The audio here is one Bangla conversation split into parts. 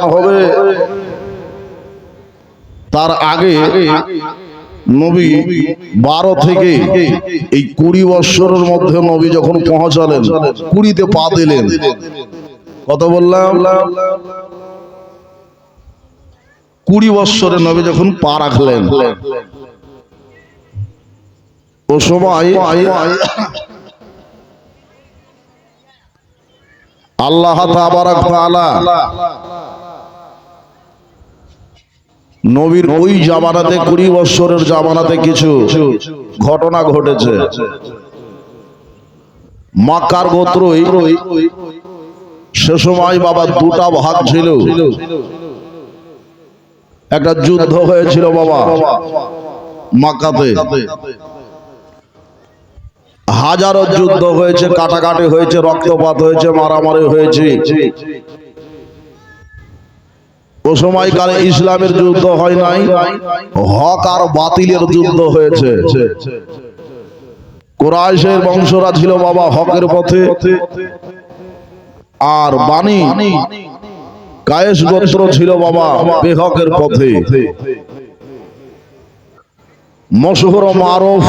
হবে। তার আগে নবী বারো থেকে এই কুড়ি বৎসরের মধ্যে নবী যখন পৌঁছালেন, কুড়িতে পা দিলেন। কত বললাম? কুড়ি বৎসরে নবী যখন পা রাখলেন, ও সময় আল্লাহ তাবারাক তাআলা নবীর ওই জামানাতে কুড়ি বছরের জামানাতে কিছু ঘটনা ঘটেছে। মাকার গোত্রই সে সময় বাবা দুটা ভাগ ছিল। একটা যুদ্ধ হয়েছিল বাবা মাকাতে হাজারো যুদ্ধ হয়েছে, কাটাকাটি হয়েছে, রক্তপাত হয়েছে, মারামারি হয়েছে। ও সময়কালে ইসলামের যুদ্ধ হয় নাই। হক আর বাতিলের যুদ্ধ হয়েছে। কোরআশের বংশরা ছিল বাবা হকের পথে। আর বাণী কায়েস গোত্র ছিল বাবা বেহকের পথে। মশহুর মারফ,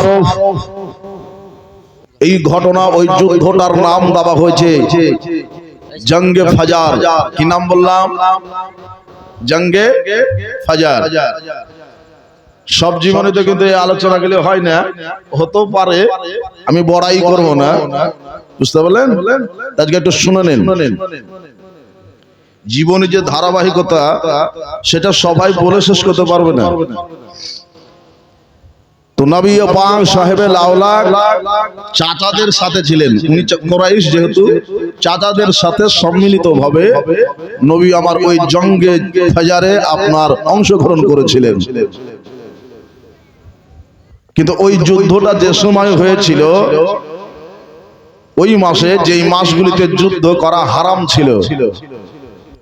এই ঘটনা, ওই যুদ্ধটার নাম দেওয়া হয়েছে জঙ্গে ফাজার। কি নাম বললাম? জঙ্গে ফাজার। সব জীবনে তো কিন্তু এই আলোচনা গেলে হয় না। হতে পারে। আমি বড়াই করব না। বুঝতে পারলেন? আজকে একটু শুনে নেন। জীবনে যে ধারাবাহিকতা সেটা সবাই বলে শেষ করতে পারবে না। তো নবী পাক সাহেবে লাউলা চাচাদের সাথে ছিলেন। উনি কোরাইশ যেহেতু, চাচাদের সাথে সম্মিলিত ভাবে নবী আমার ওই জঙ্গে ফাজারে আপনার অংশগ্রহণ করেছিলেন। কিন্তু ওই যুদ্ধটা যে সময় হয়েছিল, ওই মাসে যেই মাসগুলিতে যুদ্ধ করা হারাম ছিল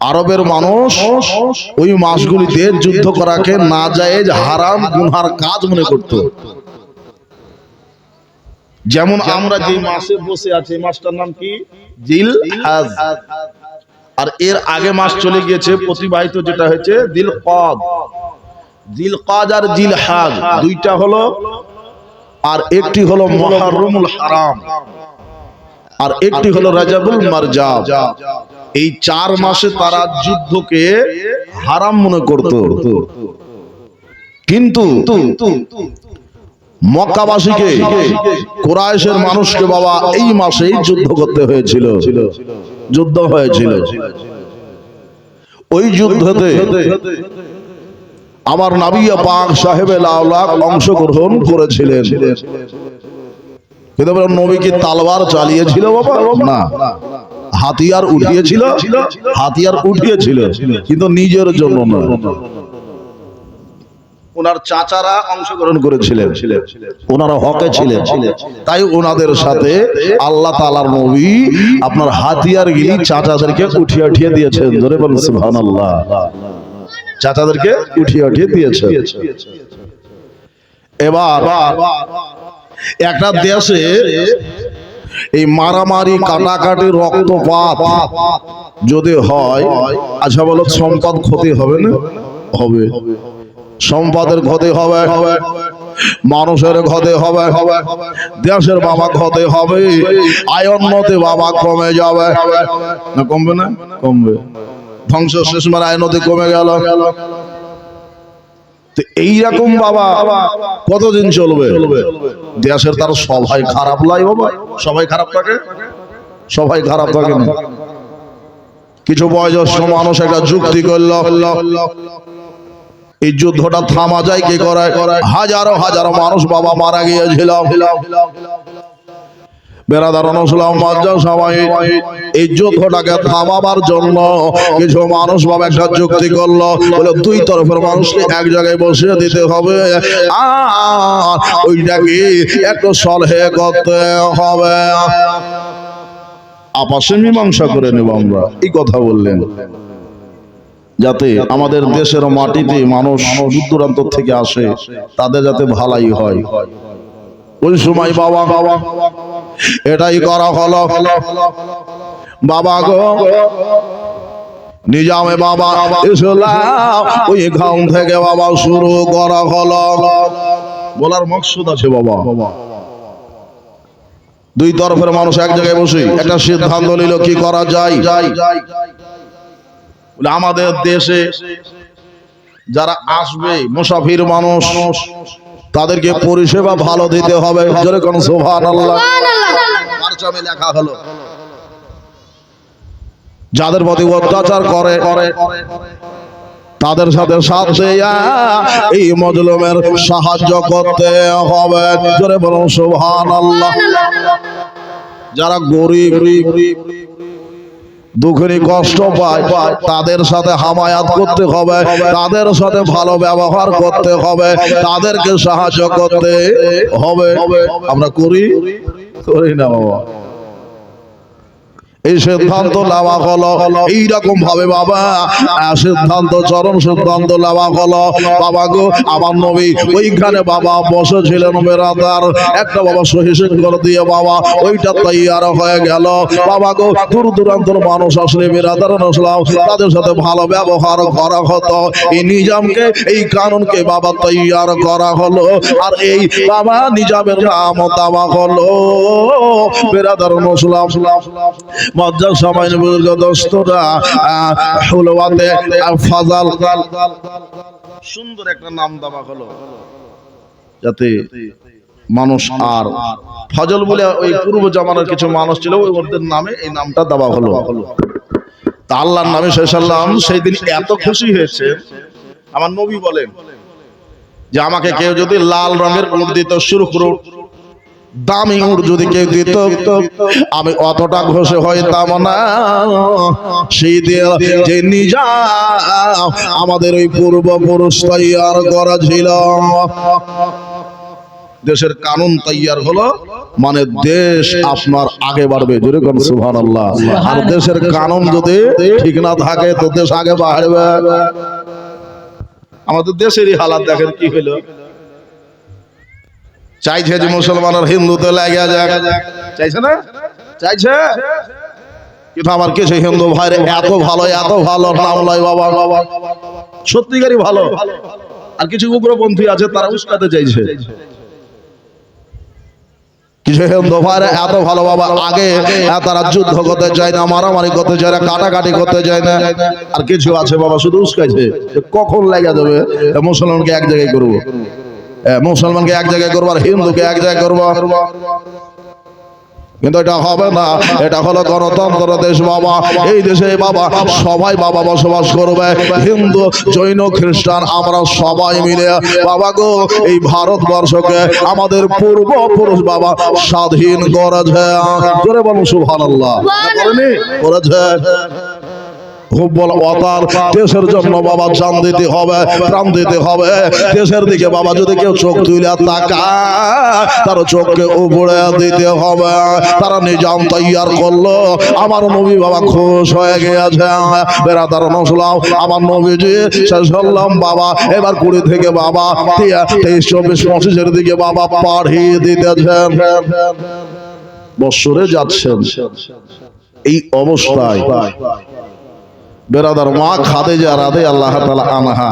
আরবের মানুষ ওই মাসগুলিতে যুদ্ধ করাকে না যায় হারাম গুনহার কাজ মনে করত। যেমন আমরা যে মাসে বসে আছি মাসটার নাম কি? জিল আর এর আগে মাস চলে গিয়েছে, প্রতিবাহিত যেটা হয়েছে দিল কদ জিল কাজ আর জিল হাজ দুইটা হলো, আর একটি হলো মহারমুল হারাম। আর একটি হলো রাজাবুল মারজাব এই চার মাসে তারা যুদ্ধকে হারাম মনে করত। কিন্তু মক্কাবাসীকে কোরআশের মানুষকে বাবা এই মাসেই যুদ্ধ করতে হয়েছিল। যুদ্ধ হয়েছিল। ওই যুদ্ধতে আমার নাবিয়া পাক সাহেবে লাউলাক অংশগ্রহণ করেছিলেন। কিন্তু নবী কি তালবার চালিয়েছিল বাবা? না। হাতিয়ার উঠিয়েছিল হাতিয়ার উঠিয়েছিল, কিন্তু নিজের জন্য না। ওনার চাচারা অংশগ্রহণ করেছিলেন, ওনারা হকে ছিলেন। তাই ওনাদের সাথে আল্লাহ আপনার হাতিয়ার গিলি চাচাদেরকে উঠিয়ে উঠিয়ে দিয়েছেন। ধরে বলেন, সুবহানাল্লাহ। চাচাদেরকে উঠিয়ে উঠিয়ে দিয়েছে এবার একটা দেশে এই মারামারি কাটাকাটি রক্তপাত যদি হয় আচ্ছা বলো সম্পদ ক্ষতি হবে না? হবে। সম্পদের ক্ষতি হবে। মানুষের ক্ষতি হবে। দেশের বাবা ক্ষতি হবে। আয়ন্নতে বাবা কমে যাবে। না কমবে না? কমবে। ধ্বংস শেষ মার আয়নতে কমে গেল। তো এইরকম বাবা কতদিন চলবে? দেশের তার সবাই খারাপ লাই বাবা। সবাই খারাপ থাকে সবাই খারাপ থাকে না? কিছু বয়োজ্যেষ্ঠ মানুষ একটা যুক্তি করল, এই যুদ্ধটা থামা যায় কি করায়? হাজারো হাজারো মানুষ বাবা মারা গিয়েছিল। বেড়াদার অনুসলাম সবাই এই যুদ্ধটাকে থামাবার জন্য কিছু মানুষ করল। দুই তরফের মানুষকে এক জায়গায় বসিয়ে দিতে হবে। করতে হবে? মীমাংসা করে নেব আমরা। এই কথা বললেন। যাতে আমাদের দেশের মাটিতে মানুষ দূর দূরান্ত থেকে আসে, তাদের যাতে ভালাই হয়। ওই সময় বাবা বাবা এটাই করা হলো বাবা গো, নিজামে বাবা ইসলাম, ওই গান থেকে বাবা শুরু করা হলো বলার মকসুদ আছে বাবা। দুই তরফের মানুষ এক জায়গায় বসে, একটা সিদ্ধান্ত নিল কি করা যায়। আমাদের দেশে যারা আসবে, মুসাফির মানুষ তাদেরকে পরিষেবা ভালো দিতে হবে। জোরে সোভান আল্লাহ লেখা হলো। যাদের প্রতি অত্যাচার করে তাদের সাথে সাথে এই মজলুমের সাহায্য করতে হবে। জোরে বলুন সোভান আল্লাহ যারা গরিব দুঃখেরই কষ্ট পায়। তাদের সাথে হামায়াত করতে হবে। তাদের সাথে ভালো ব্যবহার করতে হবে। তাদেরকে সাহায্য করতে হবে। আমরা করি? করি না বাবা। এই সিদ্ধান্ত নেওয়া হলো। এইরকম ভাবে বাবা সিদ্ধান্ত, চরম সিদ্ধান্ত নেওয়া হলো। বাবা গো, আমার নবী ওইখানে বাবা বসেছিলেন বেড়াদার। একটা বাবা সহিসেন করে দিয়ে বাবা, ওইটা তৈয়ার হয়ে গেল। বাবা গো, দূর দূরান্তর মানুষ আসলে বেড়াদার নসলাম, তাদের সাথে ভালো ব্যবহার করা হতো। এই নিজামকে, এই কানুনকে বাবা তৈয়ার করা হলো। আর এই বাবা নিজামের নাম দেওয়া হলো। বেড়াদার নসলাম। মজ্জার সময় বুজুর্গ দোস্তরা হুলওয়াতে ফাজাল সুন্দর একটা নাম দেওয়া হলো। যাতে মানুষ আর ফজল বলে ওই পূর্ব জামানার কিছু মানুষ ছিল, ওই ওদের নামে এই নামটা দেওয়া হলো। তা আল্লাহর নামে শেষাল্লাম সেই দিন এত খুশি হয়েছে। আমার নবী বলেন যে, আমাকে কেউ যদি লাল রঙের উট দিত শুরু করুন দামি উট যদি কেউ দিত, আমি অতটা ঘষে হইতাম না। সেই দিয়ে যে নিজা আমাদের ওই পূর্বপুরুষ তৈয়ার করা ছিল দেশের কানুন তৈয়ার হলো মানে দেশ আপনার আগে বাড়বে। যেরকম সুভান আল্লাহ আর দেশের কানুন যদি ঠিক না থাকে, তো দেশ আগে বাড়বে। আমাদের দেশেরই হালাত দেখেন কি হইল? চাইছে যে মুসলমান আর হিন্দুতে লাগে যাক। চাইছে না? চাইছে? কিন্তু আমার কিছু হিন্দু ভাইরে এত ভালো এত ভালো নাম লয় বাবা। বাবা সত্যিকারই ভালো। আর কিছু উগ্রপন্থী আছে, তারা উস্কাতে চাইছে। কিছু হিন্দু ভাইরা এত ভালো বাবা, আগে তারা যুদ্ধ করতে চায় না, মারামারি করতে চায় না, কাটাকাটি করতে চায় না। আর কিছু আছে বাবা, শুধু উস্কাইছে। কখন লেগে যাবে মুসলমানকে এক জায়গায় করব। মুসলমানকে এক জায়গায় করব আর হিন্দুকে এক জায়গায় করব। কিন্তু এটা হবে না। এটা হলো গণতন্ত্র দেশ বাবা। এই দেশে বাবা সবাই বাবা বসবাস করবে। হিন্দু জৈন খ্রিস্টান আমরা সবাই মিলে। বাবা গো এই ভারতবর্ষকে আমাদের পূর্বপুরুষ বাবা স্বাধীন করেছে। জোরে বলুন সুবহানাল্লাহ। করেনি করেছে। বড় অতার দেশের জন্য বাবা জান দিতে হবে প্রাণ দিতে হবে। দেশের দিকে বাবা যদি কেউ চোখ তুলে তাকা তার চোখকে উপরে দিতে হবে। তারা নিজাম তৈয়ার করল। আমার নবী বাবা খুশ হয়ে গিয়েছে। বেড়াদার নসলাম, আমার নবীজি শেষ হলাম বাবা। এবার কুড়ি থেকে বাবা তেইশ, চব্বিশ, পঁচিশের দিকে বাবা পাঠিয়ে দিতেছেন বৎসরে যাচ্ছেন। এই অবস্থায় বেরাদার মা খাদেজা রাধে আল্লাহ আনহা।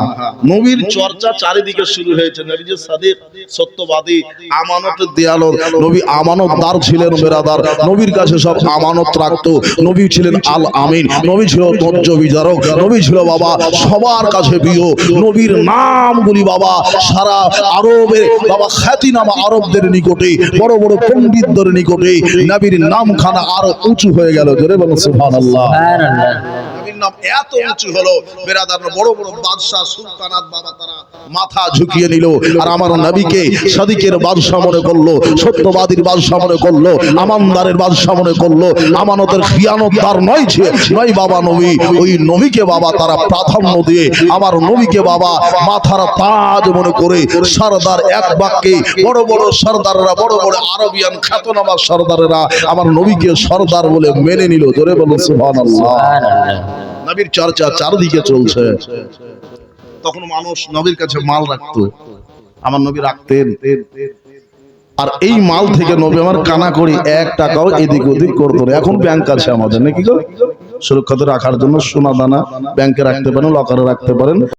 নবীর চর্চা চারিদিকে শুরু হয়েছে নবী যে সাদিক, সত্যবাদী, আমানতের দেয়ালো নবী আমানতদার ছিলেন বেরাদার, নবীর কাছে সব আমানত রাখতো। নবী ছিলেন আল আমিন, নবী ছিল তজ্জ বিচারক, নবী ছিল বাবা সবার কাছে প্রিয়। নবীর নামগুলি বাবা সারা আরবের, বাবা খ্যাতিনামা আরবদের নিকটে, বড় বড় পণ্ডিতদের নিকটে, নবীর নামখানা আরও উঁচু হয়ে গেল। জোরে বলো সুবহানাল্লাহ। নবীর নাম এত উঁচু হলো। বেরাদার বড় বড় বাদশাহ, সুলতানাত বাবা তারা মাথা ঝুঁকিয়ে নিল। আর আমার নবীকে সাদিকের বাদশাহ মনে করল, সত্যবাদীর বাদশাহ মনে করল, আমানদারের বাদশাহ মনে করল। আমানতের খিয়ানত তার নয় ছে নয় বাবা নবী, ওই নবীকে বাবা তারা প্রাধান্য দিয়ে, আমার নবীকে বাবা মাথার তাজ মনে করে সরদার এক বাক্যে, বড় বড় সরদাররা, বড় বড় আরবিয়ান খ্যাতনামা সরদারেরা আমার নবীকে সরদার বলে মেনে নিল। ধরে বলো সুবহানাল্লাহ। নবীর চর্চা চারদিকে চলছে। তখন মানুষ নবীর কাছে মাল রাখতো। আমার নবী রাখতেন। আর এই মাল থেকে নবী আমার কানা করি এক টাকাও এদিক ওদিক করতো না। এখন ব্যাংক আছে আমাদের, নাকি সুরক্ষিত রাখার জন্য সোনা দানা ব্যাংকে রাখতে পারেন লকারে রাখতে পারেন।